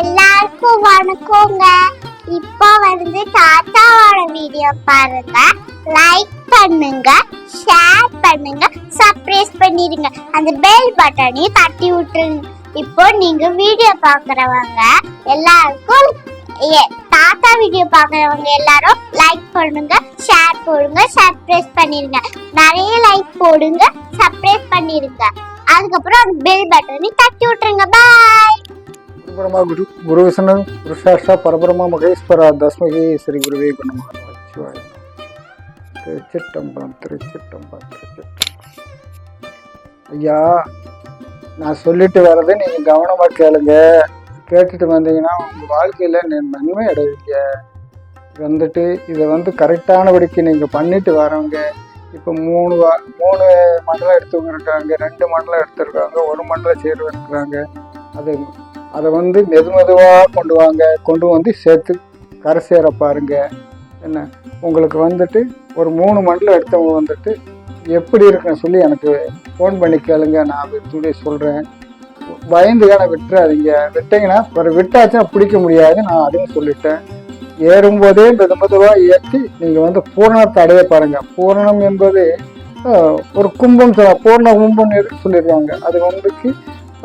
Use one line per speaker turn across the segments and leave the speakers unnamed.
எல்லாருக்கும் வணக்கங்க. இப்போ வந்து தாத்தாவோட வீடியோ பாருங்க. லைக் பண்ணுங்க ஷேர் பண்ணுங்க சப்ரைஸ் பண்ணிடுங்க அந்த பெல் பட்டனையும் தட்டி விட்டுருங்க. இப்போ நீங்க வீடியோ பாக்குறவங்க எல்லாருக்கும் தாத்தா வீடியோ பாக்குறவங்க எல்லாரும் லைக் பண்ணுங்க ஷேர் போடுங்க சப்ஸ்கிரைப் பண்ணிருங்க. நிறைய லைக் போடுங்க சப்ஸ்கிரைப் பண்ணிருங்க. அதுக்கப்புறம் அந்த பெல் பட்டனை தட்டி விட்டுருங்க. பாய்
பரபிரமா குரு குரு விஷ்ணு குருசாஷ்டா பரபரமா மகேஸ்வரா தஸ்மகி ஸ்ரீ குருவே குணமாக சிவாய திருச்சிட்டம்பலம் திருச்சிட்டம்பலம் திருச்சிட்டம்பலம் ஐயா நான் சொல்லிட்டு வர்றதை நீங்கள் கவனமாக கேளுங்க. கேட்டுட்டு வந்தீங்கன்னா உங்கள் வாழ்க்கையில் நன்மை அடைவீங்க. வந்துட்டு இதை வந்து கரெக்டானபடிக்கு நீங்கள் பண்ணிட்டு வரவங்க இப்போ மூணு வா மூணு மண்டலம் எடுத்தவங்க இருக்காங்க ரெண்டு மண்டலம் எடுத்துருக்காங்க ஒரு மண்டலம் சேர்வு இருக்கிறாங்க அது அதை வந்து மெது மெதுவாக கொண்டு வாங்க. கொண்டு வந்து சேர்த்து கரை சேர பாருங்க. என்ன? உங்களுக்கு வந்துட்டு ஒரு மூணு மண்டலம் எடுத்தவங்க வந்துட்டு எப்படி இருக்குன்னு சொல்லி எனக்கு ஃபோன் பண்ணி கேளுங்க. நான் அது சொல்கிறேன் பயந்து ஏன்னா விட்டுறாதீங்க. விட்டீங்கன்னா ஒரு விட்டாச்சுன்னா பிடிக்க முடியாது நான் அதையும் சொல்லிட்டேன். ஏறும்போதே மெது மெதுவாக ஏற்றி நீங்கள் வந்து பூரணத்தை அடைய பாருங்கள் பூரணம் என்பது ஒரு கும்பம் சொல்ல பூர்ண கும்பம் எதுக்கு சொல்லிடுவாங்க அது வந்துக்கு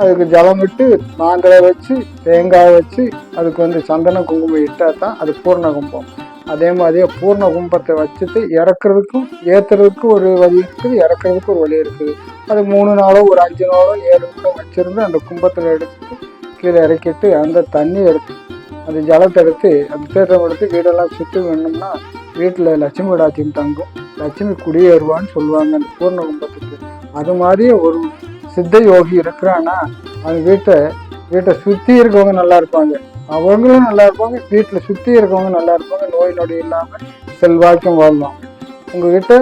அதுக்கு ஜலம் விட்டு மாந்தளை வச்சு தேங்காய் வச்சு அதுக்கு வந்து சந்தன குங்குமம் இட்டால் தான் அது பூர்ண கும்பம். அதே மாதிரியே பூர்ண கும்பத்தை வச்சுட்டு இறக்குறதுக்கும் ஏற்றுறதுக்கும் ஒரு வழி இருக்குது இறக்குறதுக்கும் ஒரு வழி இருக்குது. அது மூணு நாளோ ஒரு அஞ்சு நாளோ ஏழு நாளோ வச்சுருந்து அந்த கும்பத்தில் எடுத்து கீழே இறக்கிட்டு அந்த தண்ணி எடுத்து அந்த ஜலத்தை எடுத்து அந்த தீர்த்தம் எடுத்து வீடெல்லாம் சுற்றி வேணும்னா வீட்டில் லட்சுமி விடாச்சியும் தங்கும். லட்சுமி குடியேறுவான்னு சொல்லுவாங்க அந்த பூர்ண கும்பத்துக்கு. அது மாதிரியே ஒரு சித்த யோகி இருக்கிறான்னா அந்த வீட்டை வீட்டை சுற்றி இருக்கவங்க நல்லா இருப்பாங்க. அவங்களும் நல்லா இருப்பாங்க. வீட்டில் சுற்றி இருக்கவங்க நல்லா இருப்பாங்க. நோய் நொடி இல்லாமல் செல்வாக்கியம் வாழ்வாங்க உங்ககிட்ட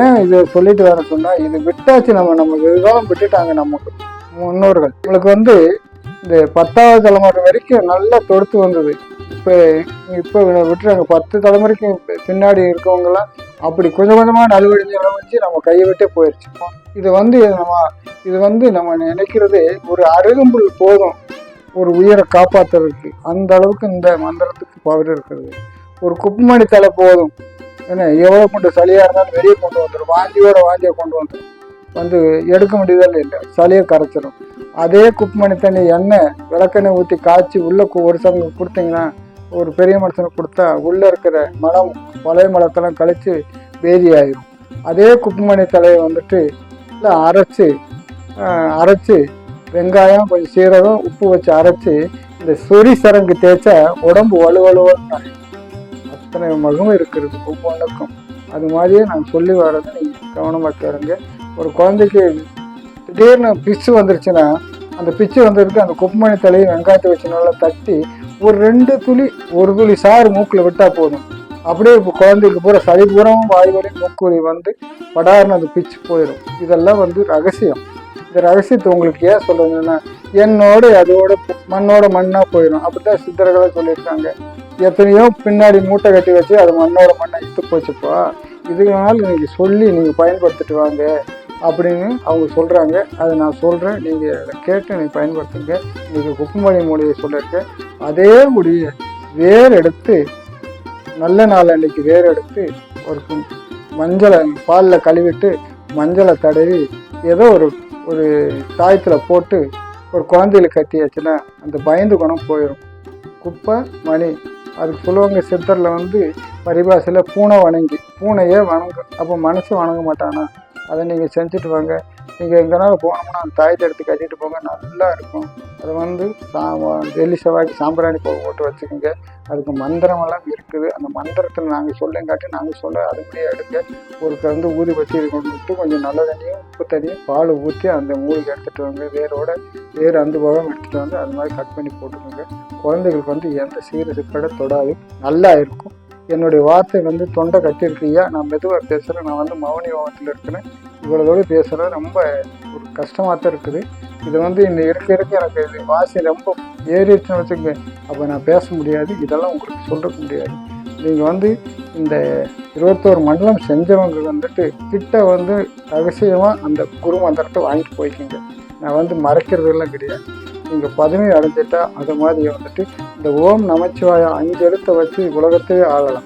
ஏன் இதை சொல்லிட்டு வர சொன்னால் இது விட்டாச்சு நம்ம நம்ம வெகுகாலம் விட்டுட்டாங்க நமக்கு முன்னோர்கள். உங்களுக்கு வந்து இந்த பத்தாவது தலைமுறை வரைக்கும் நல்லா தொடுத்து வந்தது. இப்போ இப்போ விட்டுறாங்க. பத்து தலைமுறைக்கு பின்னாடி இருக்கவங்களாம் அப்படி கொஞ்சம் கொஞ்சமாக நல்வழிஞ்சு வச்சு நம்ம கையை விட்டே போயிடுச்சு இது வந்து நம்ம இது வந்து நம்ம நினைக்கிறது ஒரு அருகம்புல் போதும். ஒரு உயிரை காப்பாற்றுறதுக்கு அந்த அளவுக்கு இந்த மந்திரத்துக்கு பவர் இருக்கிறது ஒரு குப்பமணி தலை போதும். என்ன எவ்வளோ கொண்டு சளியாக இருந்தாலும் வெளியே கொண்டு வந்துடும் வாந்தியோட வாந்தியை கொண்டு வந்துடும் வந்து எடுக்க முடியுதா இல்லை. சளியை கரைச்சிடும் அதே குப்பமணி தண்ணி எண்ணெய் விளக்கெண்ணெய் ஊற்றி காய்ச்சி உள்ளே ஒரு சங்கம் கொடுத்தீங்கன்னா ஒரு பெரிய மனுஷனுக்கு கொடுத்தா உள்ளே இருக்கிற மலம் பழைய மலத்தெல்லாம் கழித்து வேதி ஆயிரும் அதே குப்பமணி தலையை வந்துட்டு இல்லை அரைச்சி அரைச்சி வெங்காயம் கொஞ்சம் சீரகம் உப்பு வச்சு அரைச்சி இந்த சொறி சரங்கு தேய்ச்சா உடம்பு வலுவலுவன்னு அத்தனை மகமும் இருக்கிறது ஒவ்வொன்றுக்கும். அது மாதிரியே நான் சொல்லி வர்றது நீங்கள் கவனமாக கேளுங்க. ஒரு குழந்தைக்கு திடீர்னு பிச்சு வந்துருச்சுன்னா அந்த பிச்சு வந்ததுக்கு அந்த குப்பமணி தலையை வெங்காயத்தை வச்சு நல்லா தட்டி ஒரு ரெண்டு துளி ஒரு துளி சாறு மூக்கில் விட்டால் போதும். அப்படியே இப்போ குழந்தைக்கு பூரா சளி பூராவும் வாய் வரையும் மூக்கு வந்து படாருன்னு அது பிச்சு போயிடும். இதெல்லாம் வந்து ரகசியம். இந்த ரகசியத்தை உங்களுக்கு ஏன் சொல்றதுன்னா என்னோட அதோட மண்ணோட மண்ணாக போயிடும். அப்படிதான் சித்தர்களை சொல்லியிருக்காங்க. எத்தனையோ பின்னாடி மூட்டை கட்டி வச்சு அது மண்ணோட மண்ணை இத்து போச்சுப்பா. இதனால நீங்கள் சொல்லி நீங்கள் பயன்படுத்திட்டு வாங்க அப்படின்னு அவங்க சொல்கிறாங்க அதை நான் சொல்கிறேன் நீங்கள் அதை கேட்டு நீங்கள் பயன்படுத்துங்க. நீங்கள் குப்பமணி மொழியை சொல்லியிருக்கேன் அதே முடிய வேர் எடுத்து நல்ல நாள் அன்னைக்கு வேர் எடுத்து ஒரு மஞ்சளை பாலில் கழுவிட்டு மஞ்சளை தடவி ஏதோ ஒரு ஒரு தாயத்தில் போட்டு ஒரு குழந்தையில கட்டியாச்சுன்னா அந்த பயந்து குணம் போயிடும் குப்பை மணி அதுக்கு சொல்லுவாங்க சித்தரில் வந்து பரிபாஷையில் பூனை வணங்கி பூனையே வணங்கும். அப்போ மனசு வணங்க மாட்டானா? அதை நீங்கள் செஞ்சுட்டு வாங்க. நீங்கள் எங்கேனாலும் போனோம்னா அந்த தாயத்தை எடுத்து கட்டிட்டு போங்க நல்லா இருக்கும். அது வந்து சா வெள்ளி செவ்வாய்க்கு சாம்பிராணி போக போட்டு வச்சுக்கோங்க. அதுக்கு மந்திரமெல்லாம் இருக்குது. அந்த மந்திரத்தில் நாங்கள் சொல்லுங்காட்டி நாங்கள் சொல்ல அதுபடியே எடுங்க. ஒரு கந்து ஊதி வச்சு கொண்டு விட்டு கொஞ்சம் நல்ல தண்ணியும் உப்பு தண்ணியும் பால் ஊற்றி அந்த மூலிகை எடுத்துகிட்டு வாங்க வேரோட வேர் அந்த பகம் எடுத்துகிட்டு வந்து அது மாதிரி கட் பண்ணி போட்டுக்கோங்க. குழந்தைகளுக்கு வந்து எந்த சீர சிக்கடை தொடாது. நல்லா இருக்கும். என்னுடைய வார்த்தை வந்து தொண்டை கட்டியிருக்கியா நான் மெதுவாக பேசுகிறேன் நான் வந்து மௌனி யோகத்தில் இருக்கிறேன். இவ்வளோதோடு பேசுகிறது ரொம்ப ஒரு கஷ்டமாக தான் இருக்குது. இது வந்து இந்த இருக்க இருக்க எனக்கு இது வாசி ரொம்ப ஏறிடுச்சுன்னு வச்சுக்கோங்க. அப்போ நான் பேச முடியாது. இதெல்லாம் உங்களுக்கு சொல்லிருக்க முடியாது. நீங்கள் வந்து இந்த இருபத்தோரு மண்டலம் செஞ்சவங்க வந்துட்டு கிட்ட வந்து ரகசியமாக அந்த குரு மந்திரத்தை வாங்கிட்டு போய்க்கிங்க. நான் வந்து மறைக்கிறதெல்லாம் கிடையாது. நீங்கள் பதவி அடைஞ்சிட்டா அது மாதிரி வந்துட்டு இந்த ஓம் நமச்சிவாய அஞ்சு எழுத்தை வச்சு உலகத்தையே ஆளலாம்.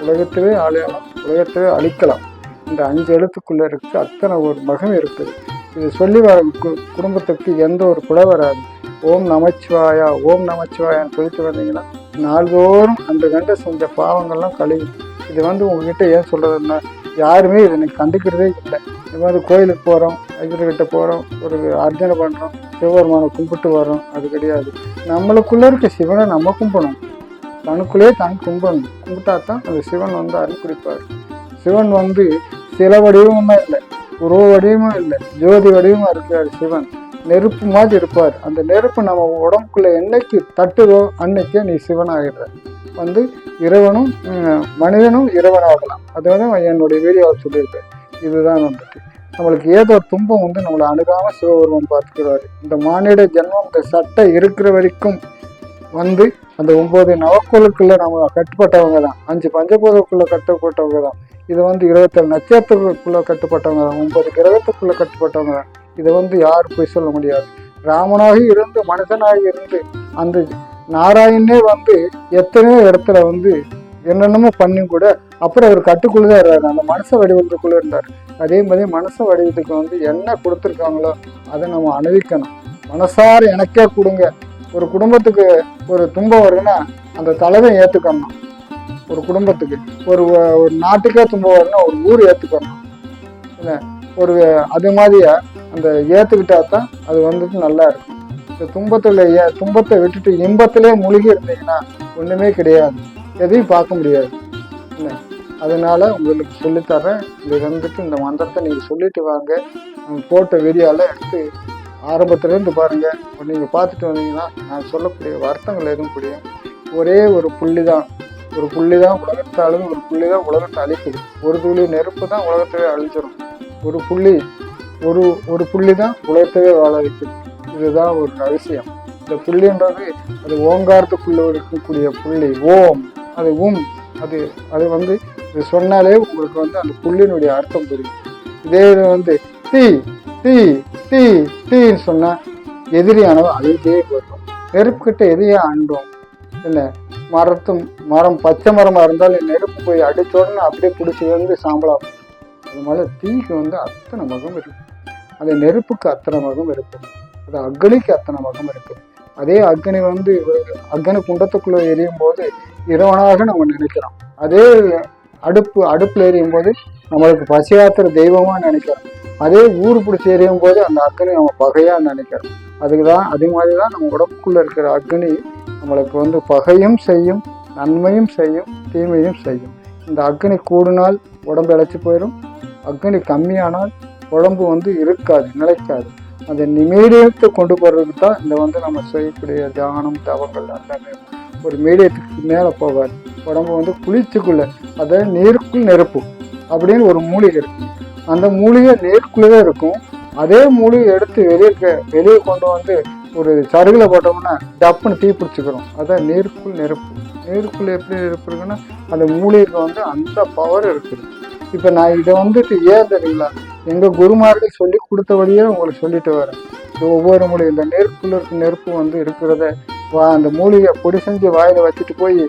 உலகத்தையே ஆளலாம். உலகத்தையே அழிக்கலாம். இந்த அஞ்சு எழுத்துக்குள்ளே இருக்க அத்தனை ஒரு மகம் இருக்குது. இது சொல்லி வர கு- குடும்பத்துக்கு எந்த ஒரு குலை வராது. ஓம் நமச்சிவாயா ஓம் நமச்சிவாயான்னு சொல்லிட்டு வந்தீங்கன்னா நாள்தோறும் அந்த கண்ட செஞ்ச பாவங்கள்லாம் கழிவு இது வந்து உங்ககிட்ட ஏன் சொல்கிறதுன்னா யாருமே இதை கண்டுக்கிறதே இல்லை. இது மாதிரி கோயிலுக்கு போகிறோம் ஐயர்கிட்ட போகிறோம் ஒரு அர்ச்சனை பண்ணுறோம் சிவபெருமானை கும்பிட்டு வரோம் அது கிடையாது. நம்மளுக்குள்ளே இருக்க சிவனை நம்ம கும்பிடணும் தனக்குள்ளேயே தான் கும்பிடணும் கும்பிட்டா தான் அந்த சிவன் வந்து அருள் குறிப்பார் சிவன் வந்து சில வடிவமுமே இல்லை. உருவ வடிவமும் இல்லை. ஜோதி வடிவமாக இருக்கிறார் சிவன். நெருப்பு மாதிரி இருப்பார். அந்த நெருப்பு நம்ம உடம்புக்குள்ளே என்னைக்கு தட்டுதோ அன்னைக்கே நீ சிவன் ஆகிடுற வந்து இறைவனும் மனிதனும் இறைவனாகலாம். அது வந்து என்னுடைய வீடியோவை சொல்லியிருக்கேன். இதுதான் வந்து நம்மளுக்கு ஏதோ துன்பம் வந்து நம்மளை அணுகாம சிவபெருமன் பார்த்துக்கிறாரு. இந்த மானிட ஜென்மம் இந்த சட்டை இருக்கிற வரைக்கும் வந்து அந்த ஒன்பது நவக்கோளுக்குள்ள நம்ம கட்டுப்பட்டவங்க தான். அஞ்சு பஞ்சபூதத்துக்குள்ள கட்டுப்பட்டவங்க தான். இது வந்து இருபத்தேழு நட்சத்திரத்துக்குள்ள கட்டுப்பட்டவங்க தான். ஒன்பது கிரகத்துக்குள்ள கட்டுப்பட்டவங்க தான். இதை வந்து யாரும் போய் சொல்ல முடியாது. ராமனாக இருந்து மனிதனாக இருந்து அந்த நாராயணே வந்து எத்தனையோ இடத்துல வந்து என்னென்னமோ பண்ணி கூட அப்புறம் அவர் கட்டுக்குள்ளே தான் இருந்தார். அந்த மனசை வடிவத்துக்குள்ளே இருந்தார். அதே மாதிரி மனசை வடிவத்துக்கு வந்து என்ன கொடுத்துருக்காங்களோ அதை நம்ம அணிவிக்கணும். மனசார எனக்கே கொடுங்க. ஒரு குடும்பத்துக்கு ஒரு துன்பம் வருதுன்னா அந்த தலைவன் ஏற்றுக்கணும் ஒரு குடும்பத்துக்கு. ஒரு ஒரு நாட்டுக்கே துன்பம் வருதுன்னா ஒரு ஊர் ஏற்றுக்கணும் இல்லை ஒரு அது மாதிரியா? அந்த ஏற்றுக்கிட்டா தான் அது வந்துட்டு நல்லா இருக்கும். இந்த துன்பத்தில் துன்பத்தை விட்டுட்டு இன்பத்திலே மூழ்கி இருந்தீங்கன்னா ஒன்றுமே கிடையாது. எதையும் பார்க்க முடியாது. என்ன? அதனால உங்களுக்கு சொல்லித்தரேன் இது வந்துட்டு இந்த மந்திரத்தை நீங்கள் சொல்லிட்டு வாங்க. போட்ட வீடியோவில் எடுத்து ஆரம்பத்துலேருந்து பாருங்கள் நீங்கள் பார்த்துட்டு வந்தீங்கன்னா நான் சொல்லக்கூடிய வருத்தங்கள் எதுவும் புரியும் ஒரே ஒரு புள்ளி தான் ஒரு புள்ளி தான் உலகத்தாலும் ஒரு புள்ளி தான் உலகத்தை அழிக்குது. ஒரு துளி நெருப்பு தான் உலகத்தவே அழிச்சிடும் ஒரு புள்ளி ஒரு ஒரு புள்ளி தான் உலகத்தவே வாழ வைக்குது. இதுதான் ஒரு ரகசியம். இந்த புள்ளின்றது அது ஓங்காரத்துக்குள்ள இருக்கக்கூடிய புள்ளி. ஓம். அது உம் அது அது வந்து இது சொன்னாலே உங்களுக்கு வந்து அந்த புள்ளினுடைய அர்த்தம் புரியும். இதே இது வந்து தீ தீ தீ தீன்னு சொன்னால் எதிரியானவன் அழுதே போயிடும். நெருப்புக்கிட்ட எதையே அண்டும். என்ன மரத்தும் மரம் பச்சை மரமாக இருந்தாலும் நெருப்பு போய் அடித்தோடனே உடனே அப்படியே பிடிச்சி வந்து சாம்பலாகும். அது மாதிரி தீக்கு வந்து அத்தனை மகம் இருக்கும். அந்த நெருப்புக்கு அத்தனை மகம் இருக்கும். அது அக்னிக்கு அத்தனை மகம் இருக்குது அதே அக்னி வந்து அக்னி குண்டத்துக்குள்ள எரியும் போது இறைவனாக நம்ம நினைக்கிறோம். அதே அடுப்பு அடுப்புல எரியும் போது நம்மளுக்கு பசியாத்திர தெய்வமா நினைக்கிறோம். அதே ஊர் பிடிச்சி எரியும் போது அந்த அக்னி நம்ம பகையா நினைக்கிறோம். அதுக்கு தான் அதே மாதிரி தான் நம்ம உடம்புக்குள்ள இருக்கிற அக்னி நம்மளுக்கு வந்து பகையும் செய்யும் நன்மையும் செய்யும் தீமையும் செய்யும். இந்த அக்னி கூடினால் உடம்பு இழைச்சி போயிடும் அக்னி கம்மியானால் உடம்பு வந்து இருக்காது நிலைக்காது. அந்த மீடியத்தை கொண்டு போகிறதுக்கு தான் இந்த வந்து நம்ம செய்யக்கூடிய தியானம் தவங்கள் எல்லாமே. ஒரு மீடியத்துக்கு மேலே போகாது. உடம்பு வந்து குளிச்சுக்குள்ள அதை நீருக்குள் நெருப்பு அப்படின்னு ஒரு மூலிகை இருக்கு. அந்த மூலிகை நீருக்குள்ளே தான் இருக்கும். அதே மூலிகை எடுத்து வெளியே வெளியே கொண்டு வந்து ஒரு சருகில் போட்டோம்னா டப்புன்னு தீ பிடிச்சிக்கிறோம். அதான் நீருக்குள் நெருப்பு நீருக்குள்ள எப்படி நெருப்பு இருக்குன்னா அந்த மூலிகைக்கு வந்து அந்த பவர் இருக்குது. இப்போ நான் இதை வந்துட்டு ஏன் தெரியுங்களா? எங்கள் குருமார்கள் சொல்லி கொடுத்தபடியே உங்களுக்கு சொல்லிட்டு வரேன். ஒவ்வொரு மூலிகை இந்த நெருப்புல இருக்க நெருப்பு வந்து இருக்கிறத வா அந்த மூலிகை பொடி செஞ்சு வாயில் வச்சுட்டு போய்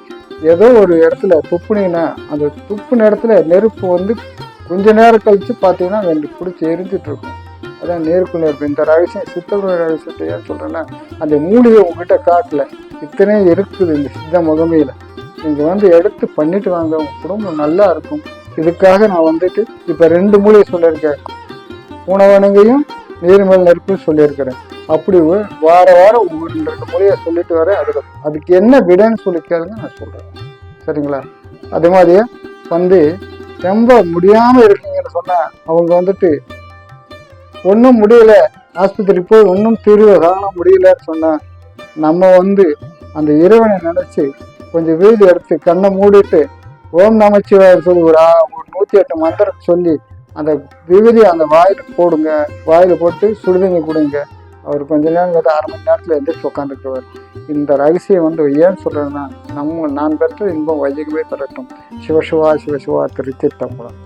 ஏதோ ஒரு இடத்துல துப்புனீங்கன்னா அந்த துப்புன இடத்துல நெருப்பு வந்து கொஞ்ச நேரம் கழித்து பார்த்தீங்கன்னா ரெண்டு பிடிச்சி எரிஞ்சிட்டு இருக்கும். அதான் நேருக்கு நெருப்பு இந்த ரகசியம் சித்தர்களுடைய ரகசியத்தை ஏன் சொல்கிறேன்னா அந்த மூலிகை உங்ககிட்ட காட்டல. இத்தனையும் இருக்குது இந்த சித்த முகமையில். நீங்கள் வந்து எடுத்து பண்ணிட்டு வாங்க உங்கள் குடும்பம் நல்லா இருக்கும். இதுக்காக நான் வந்துட்டு இப்போ ரெண்டு மூலிகை சொல்லியிருக்கேன். உணவணுங்கையும் நீர்மல் நெருப்பும் சொல்லியிருக்கிறேன். அப்படி வார வாரம் ஒரு ரெண்டு ரெண்டு மூலிகை சொல்லிட்டு வரேன் அதுக்கு அதுக்கு என்ன விடைன்னு சொல்லி கேளுங்க நான் சொல்கிறேன் சரிங்களா? அது மாதிரியே வந்து ரொம்ப முடியாமல் இருக்கீங்கன்னு சொன்னால் அவங்க வந்துட்டு ஒன்றும் முடியல ஆஸ்பத்திரி போய் ஒன்றும் தீர்வு காண முடியலன்னு சொன்னால் நம்ம வந்து அந்த இறைவனை நினைச்சு கொஞ்சம் வீடு எடுத்து கண்ணை மூடிட்டு ஓம் நமச்சிவாயர் சொல்லுகிறா ஒரு ஒரு நூற்றி எட்டு மந்திரம் சொல்லி அந்த விகுதி அந்த வாயில் போடுங்க. வாயில் போட்டு சுடுதண்ணி கொடுங்க. அவர் கொஞ்ச நேரம் கேட்டு அரை மணி நேரத்தில் எந்திரிச்சு உட்காந்துக்குவார் இந்த ரகசியம் வந்து ஏன் சொல்கிறேன்னா நம்ம நான் பெற்ற இன்பம் வையகமே தரட்டும். சிவசிவா சிவசிவா திருச்சித்தம்பலம்